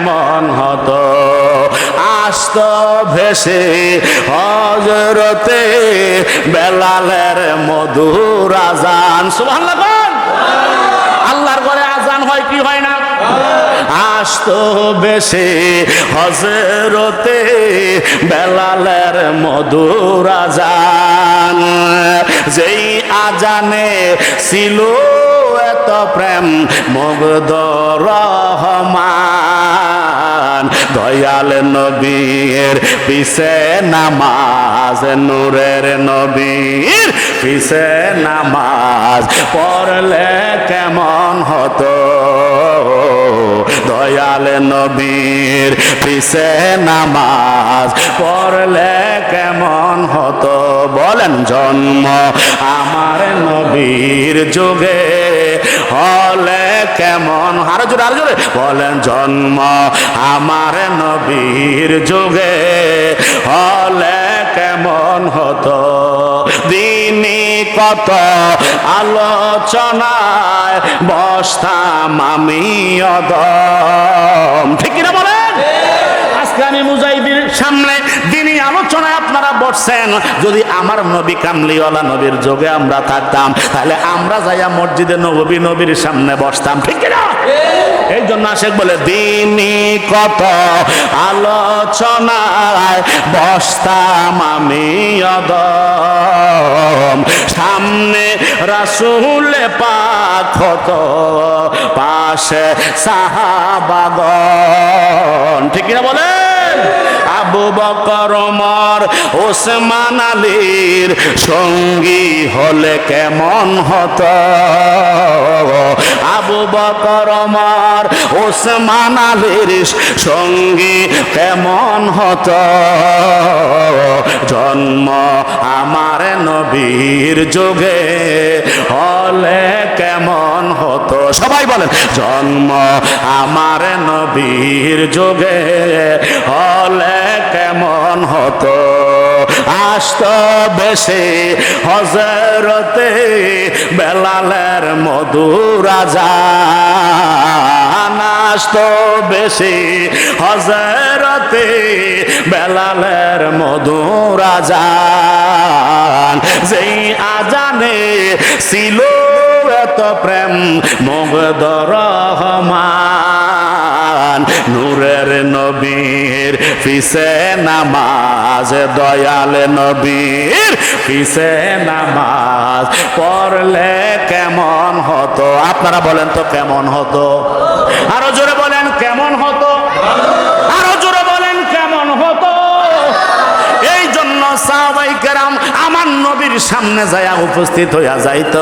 কেমন হতো। আস্ত ভেসে হজরতে বেলালের মধুর আজান সুবহানাল্লাহ আল্লাহর ঘরে আজান হয় কি হয় না? আসত বেশে হজরতে বেলালের মধুর আজান যেই আজানে ছিল এত প্রেম, মুগ্ধ রহমান। দয়াল নবীর, পিছে নামাজ, নূরের নবীর, পিছে নামাজ পড়লে কেমন হতো? দয়াল নবীর, পিছে নামাজ পড়লে কেমন হতো? বলেন, জন্ম আমার নবীর যুগে হলে কেমন? আরও জোরে আরও জোরে। বলেন, জন্ম আমার নবীর যুগে হলে কেমন হতো? দিনী কত আলোচনায় বসতাম আমি অদম। ঠিক কিনা বলেন? আজকে আমি দিনই আলোচনায় আপনারা বসছেন। যদি আমার নবী কামলিওয়ালা নবীর যোগে আমরা থাকতাম তাহলে আমরা যাইয়া মসজিদে নবী নবীর সামনে বসতাম ঠিক কিনা? এই জন্য আশেখ বলে দিনই কত আলোচনায় বসতাম আমি অদম। সামনে রাসুলে পাক হতো পাশে সাহাবাগন ঠিক কিনা বলেন? আবু বকর ওমর ওসমান আলীর সঙ্গী হলে কেমন হতো? আবু বকর ওমর ওসমান আলীর সঙ্গী কেমন হতো? জন্ম আমার নবীর যুগে হলে কেমন হতো? সবাই বলেন, জন্ম আমার নবীর যুগে হলে হতো আসত বেশে হজরতে বেলালের মধুর আজান। আসত বেশি হজরতে বেলালের মধুর আজান। যেই আজানে ছিল এত প্রেম মগদ পিছে নামাজ দয়াল নবীর? পিছে নামাজ পড়লে কেমন হতো? আপনারা বলেন তো কেমন হতো? আরও জোরে বলেন, কেমন হতো? আরও জোরে বলেন, কেমন হতো? এই জন্য সাহাবাই কেরাম আমার নবীর সামনে যায় উপস্থিত হইয়া যাইত